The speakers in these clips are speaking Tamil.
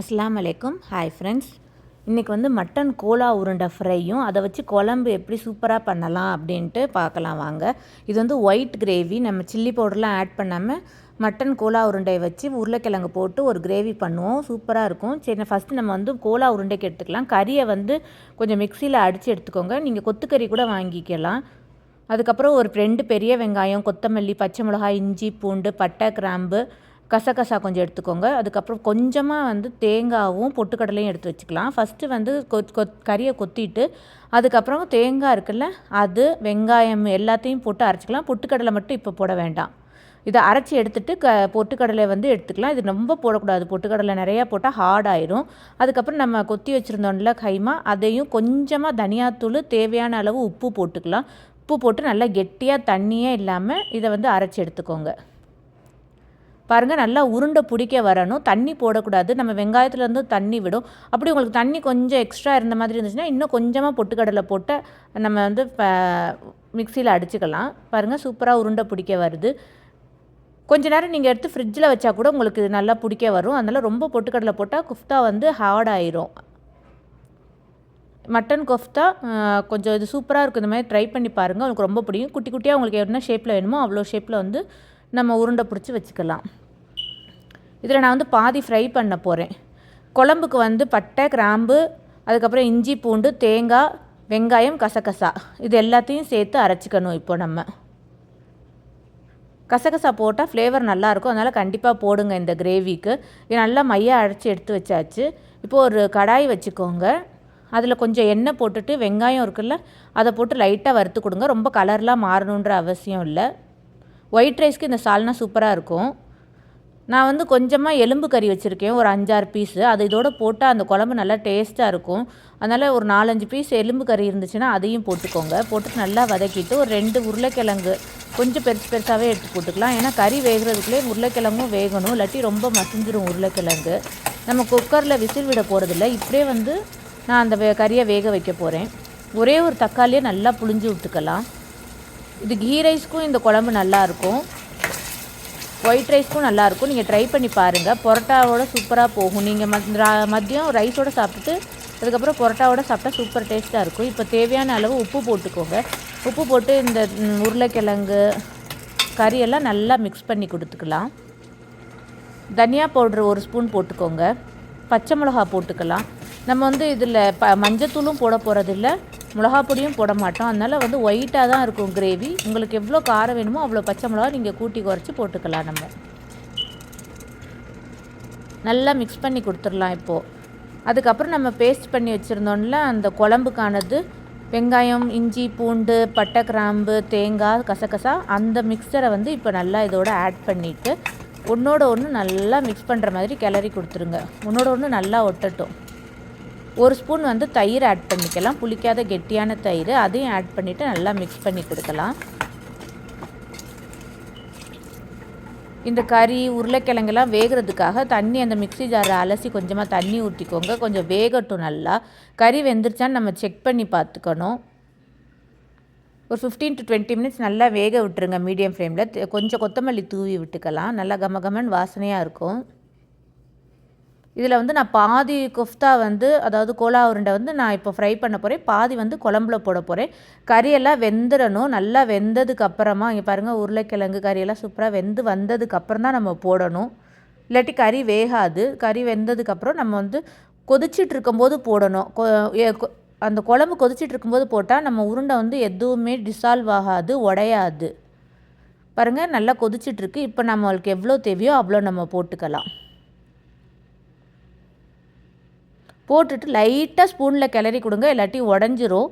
அஸ்லாம் வலைக்கும் ஹாய் ஃப்ரெண்ட்ஸ் இன்றைக்கி வந்து மட்டன் கோலா உருண்டை ஃப்ரையும் அதை வச்சு குழம்பு எப்படி சூப்பராக பண்ணலாம் அப்படின்ட்டு பார்க்கலாம் வாங்க. இது வந்து ஒயிட் கிரேவி நம்ம சில்லி பவுடர்லாம் ஆட் பண்ணாமல் மட்டன் கோலா உருண்டையை வச்சு உருளைக்கிழங்கு போட்டு ஒரு கிரேவி பண்ணுவோம். சூப்பராக இருக்கும். சரி ஃபஸ்ட்டு நம்ம வந்து கோலா உருண்டைக்கு எடுத்துக்கலாம். கறியை வந்து கொஞ்சம் மிக்சியில் அடித்து எடுத்துக்கோங்க. நீங்கள் கொத்துக்கறி கூட வாங்கிக்கலாம். அதுக்கப்புறம் ஒரு ரெண்டு பெரிய வெங்காயம் கொத்தமல்லி பச்சை மிளகாய் இஞ்சி பூண்டு பட்டை கிராம்பு கசகசா கொஞ்சம் எடுத்துக்கோங்க. அதுக்கப்புறம் கொஞ்சமாக வந்து தேங்காவும் பொட்டுக்கடலையும் எடுத்து வச்சுக்கலாம். ஃபஸ்ட்டு வந்து கொத் கொத் கறியை கொத்திட்டு அதுக்கப்புறம் தேங்காய் இருக்குல்ல அது வெங்காயம் எல்லாத்தையும் போட்டு அரைச்சிக்கலாம். பொட்டுக்கடலை மட்டும் இப்போ போட வேண்டாம். இதை அரைச்சி எடுத்துட்டு க பொட்டுக்கடலை வந்து எடுத்துக்கலாம். இது ரொம்ப போடக்கூடாது. பொட்டுக்கடலை நிறையா போட்டால் ஹார்ட் ஆயிரும். அதுக்கப்புறம் நம்ம கொத்தி வச்சுருந்தோம்ல கைமா அதையும் கொஞ்சமாக தனியாத்தூள் தேவையான அளவு உப்பு போட்டுக்கலாம். உப்பு போட்டு நல்லா கெட்டியாக தண்ணியே இல்லாமல் இதை வந்து அரைச்சி எடுத்துக்கோங்க. பாருங்கள் நல்லா உருண்டை பிடிக்க வரணும். தண்ணி போடக்கூடாது. நம்ம வெங்காயத்துலேருந்து தண்ணி விடும். அப்படி உங்களுக்கு தண்ணி கொஞ்சம் எக்ஸ்ட்ரா இருந்த மாதிரி இருந்துச்சுன்னா இன்னும் கொஞ்சமாக பொட்டுக்கடலை போட்டு நம்ம வந்து மிக்சியில் அடிச்சுக்கலாம். பாருங்கள் சூப்பராக உருண்டை பிடிக்க வருது. கொஞ்ச நேரம் நீங்கள் எடுத்து ஃப்ரிட்ஜில் வச்சா கூட உங்களுக்கு நல்லா பிடிக்க வரும். அதனால் ரொம்ப பொட்டுக்கடலை போட்டால் குஃப்தா வந்து ஹார்ட் ஆயிரும். மட்டன் கொஃப்தா கொஞ்சம் இது சூப்பராக இருக்கும் இந்த மாதிரி ட்ரை பண்ணி பாருங்கள் உங்களுக்கு ரொம்ப பிடிக்கும். குட்டி குட்டியாக உங்களுக்கு என்ன ஷேப்பில் வேணுமோ அவ்வளோ ஷேப்பில் வந்து நம்ம உருண்டை பிடிச்சி வச்சுக்கலாம். இதில் நான் வந்து பாதி ஃப்ரை பண்ண போகிறேன் குழம்புக்கு வந்து பட்டை கிராம்பு அதுக்கப்புறம் இஞ்சி பூண்டு தேங்காய் வெங்காயம் கசகசா. இது எல்லாத்தையும் சேர்த்து அரைச்சிக்கணும் இப்போ நம்ம. கசகசா போட்டால் ஃப்ளேவர் நல்லாயிருக்கும். அதனால் கண்டிப்பாக போடுங்க இந்த கிரேவிக்கு இது நல்லா மையாக அரைச்சி எடுத்து வச்சாச்சு. இப்போது ஒரு கடாய் வச்சுக்கோங்க. அதில் கொஞ்சம் எண்ணெய் போட்டுட்டு வெங்காயம் இருக்குல்ல அதை போட்டு லைட்டாக வறுத்து கொடுங்க. ரொம்ப கலர்லாம் மாறணுன்ற அவசியம் இல்லை. ஒயிட் ரைஸ்க்கு இந்த சால்னா சூப்பராக இருக்கும். நான் வந்து கொஞ்சமாக எலும்பு கறி வச்சுருக்கேன். ஒரு அஞ்சாறு பீஸு அது இதோட போட்டால் அந்த குழம்பு நல்லா டேஸ்ட்டாக இருக்கும். அதனால் ஒரு நாலஞ்சு பீஸ் எலும்பு கறி இருந்துச்சுன்னா அதையும் போட்டுக்கோங்க. போட்டு நல்லா வதக்கிட்டு ஒரு ரெண்டு உருளைக்கிழங்கு கொஞ்சம் பெருசு பெருசாகவே எடுத்து போட்டுக்கலாம். ஏன்னா கறி வேகிறதுக்குள்ளே உருளைக்கிழங்கும் வேகணும். இல்லாட்டி ரொம்ப மசிஞ்சிரும் உருளைக்கிழங்கு. நம்ம குக்கரில் விசில் விட போகிறதில்ல இப்படியே வந்து நான் அந்த வே கறியை வேக வைக்க போகிறேன் ஒரே ஒரு தக்காளியை நல்லா புழிஞ்சு விட்டுக்கலாம். இது கீ ரைஸ்க்கும் இந்த குழம்பு நல்லாயிருக்கும். ஒயிட் ரைஸ்க்கும் நல்லாயிருக்கும். நீங்கள் ட்ரை பண்ணி பாருங்கள் பரோட்டாவோட சூப்பராக போகும். நீங்கள் மதியம் ரைஸோடு சாப்பிட்டுட்டு அதுக்கப்புறம் பரோட்டாவோட சாப்பிட்டா சூப்பர் டேஸ்ட்டாக இருக்கும். இப்போ தேவையான அளவு உப்பு போட்டுக்கோங்க. உப்பு போட்டு இந்த உருளைக்கிழங்கு கறியெல்லாம் நல்லா மிக்ஸ் பண்ணி கொடுத்துக்கலாம். தனியா பவுட்ரு ஒரு ஸ்பூன் போட்டுக்கோங்க. பச்சை மிளகா போட்டுக்கலாம். நம்ம வந்து இதில் ப மஞ்சத்தூளும் போட போகிறதில்ல மிளகா பொடியும் போட மாட்டோம். அதனால் வந்து ஒயிட்டாக தான் இருக்கும் கிரேவி உங்களுக்கு எவ்வளோ காரம் வேணுமோ அவ்வளோ பச்சை மிளகா நீங்கள் கூட்டி குறைச்சி போட்டுக்கலாம் நம்ம. நல்லா மிக்ஸ் பண்ணி கொடுத்துடலாம் இப்போது அதுக்கப்புறம் நம்ம பேஸ்ட் பண்ணி வச்சுருந்தோம்ல அந்த குழம்புக்கானது வெங்காயம் இஞ்சி பூண்டு பட்டை கிராம்பு தேங்காய் கசகசா அந்த மிக்சரை வந்து இப்போ நல்லா இதோட ஆட் பண்ணிவிட்டு ஒன்றோட ஒன்று நல்லா மிக்ஸ் பண்ணுற மாதிரி கிளறி கொடுத்துருங்க. ஒன்றோட ஒன்று நல்லா ஒட்டட்டும். ஒரு ஸ்பூன் வந்து தயிர் ஆட் பண்ணிக்கலாம். புளிக்காத கெட்டியான தயிர் அதையும் ஆட் பண்ணிவிட்டு நல்லா மிக்ஸ் பண்ணி கொடுக்கலாம். இந்த கறி உருளைக்கிழங்கெல்லாம் வேகிறதுக்காக தண்ணி அந்த மிக்சி ஜாரை அலசி கொஞ்சமாக தண்ணி ஊற்றிக்கோங்க கொஞ்சம் வேகட்டும் நல்லா. கறி வெந்துருச்சான்னு நம்ம செக் பண்ணி பார்த்துக்கணும். ஒரு ஃபிஃப்டீன் டு டுவெண்ட்டி மினிட்ஸ் நல்லா வேக விட்டுருங்க. மீடியம் ஃப்ளேமில் கொஞ்சம் கொத்தமல்லி தூவி விட்டுக்கலாம். நல்லா கம கமன் வாசனையாக இருக்கும். இதில் வந்து நான் பாதி குஃப்தா வந்து அதாவது கோலா உருண்டை வந்து நான் இப்போ ஃப்ரை பண்ண போகிறேன் பாதி வந்து குழம்புல போட போகிறேன் கறியெல்லாம் வெந்துடணும் நல்லா வெந்ததுக்கு அப்புறமா இங்கே பாருங்கள் உருளைக்கிழங்கு கறியெல்லாம் சூப்பராக வெந்து வந்ததுக்கப்புறம் தான் நம்ம போடணும். இல்லாட்டி கறி வேகாது. கறி வெந்ததுக்கப்புறம் நம்ம வந்து கொதிச்சிட்டு இருக்கும்போது போடணும். அந்த குழம்பு கொதிச்சிட்டு இருக்கும்போது போட்டால் நம்ம உருண்டை வந்து எதுவுமே டிசால்வ் ஆகாது உடையாது. பாருங்கள் நல்லா கொதிச்சிட்ருக்கு இப்போ நம்மளுக்கு எவ்வளோ தேவையோ அவ்வளோ நம்ம போட்டுக்கலாம். போட்டுட்டு லைட்டாக ஸ்பூனில் கிளறி கொடுங்க இல்லாட்டி உடஞ்சிரும்.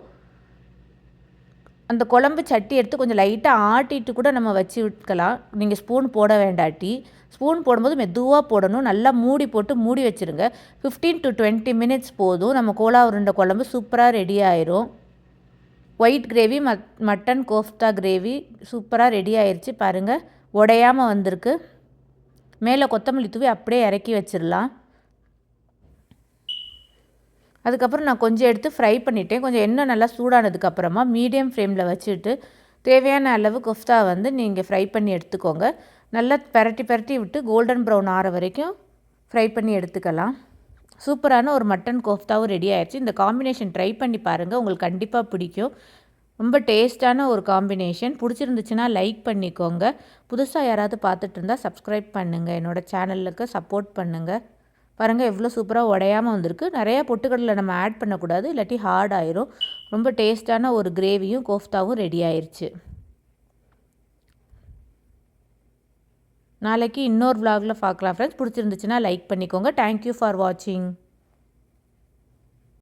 அந்த குழம்பு சட்டி எடுத்து கொஞ்சம் லைட்டாக ஆட்டிட்டு கூட நம்ம வச்சு விட்டுக்கலாம். நீங்கள் ஸ்பூன் போட வேண்டாட்டி. ஸ்பூன் போடும்போது மெதுவாக போடணும். நல்லா மூடி போட்டு மூடி வச்சுருங்க. ஃபிஃப்டீன் டு டுவெண்ட்டி மினிட்ஸ் போதும். நம்ம கோலா உருண்டை குழம்பு சூப்பராக ரெடி ஆயிரும். ஒயிட் கிரேவி மட் மட்டன் கோஃப்தா கிரேவி சூப்பராக ரெடி ஆயிடுச்சு பாருங்கள் உடையாமல் வந்திருக்கு. மேலே கொத்தமல்லி தூவி அப்படியே இறக்கி வச்சிடலாம் அதுக்கப்புறம் நான் கொஞ்சம் எடுத்து ஃப்ரை பண்ணிட்டேன். கொஞ்சம் எண்ணெய் நல்லா சூடானதுக்கப்புறமா மீடியம் ஃப்ளேமில் வச்சுட்டு தேவையான அளவு குஃப்தா வந்து நீங்கள் ஃப்ரை பண்ணி எடுத்துக்கோங்க. நல்லா பரட்டி பரட்டி விட்டு கோல்டன் ப்ரௌன் ஆற வரைக்கும் ஃப்ரை பண்ணி எடுத்துக்கலாம். சூப்பரான ஒரு மட்டன் கோஃப்தாவும் ரெடி ஆயிடுச்சு இந்த காம்பினேஷன் ட்ரை பண்ணி பாருங்கள் உங்களுக்கு கண்டிப்பாக பிடிக்கும். ரொம்ப டேஸ்டான ஒரு காம்பினேஷன் பிடிச்சிருந்துச்சுன்னா லைக் பண்ணிக்கோங்க. புதுசாக யாராவது பார்த்துட்டு இருந்தால் சப்ஸ்கிரைப் பண்ணுங்கள் என்னோடய சேனலுக்கு சப்போர்ட் பண்ணுங்கள் பாருங்கள் எவ்வளோ சூப்பராக உடையாமல் வந்திருக்கு. நிறையா பொட்டுக்கடலை நம்ம ஆட் பண்ணக்கூடாது இல்லாட்டி ஹார்ட் ஆயிரும். ரொம்ப டேஸ்டான ஒரு கிரேவியும் கோஃப்தாவும் ரெடி ஆயிடுச்சு நாளைக்கு இன்னொரு விலாகில் பார்க்கலாம் ஃப்ரெண்ட்ஸ் பிடிச்சிருந்துச்சுன்னா லைக் பண்ணிக்கோங்க. தேங்க்யூ ஃபார் வாட்சிங்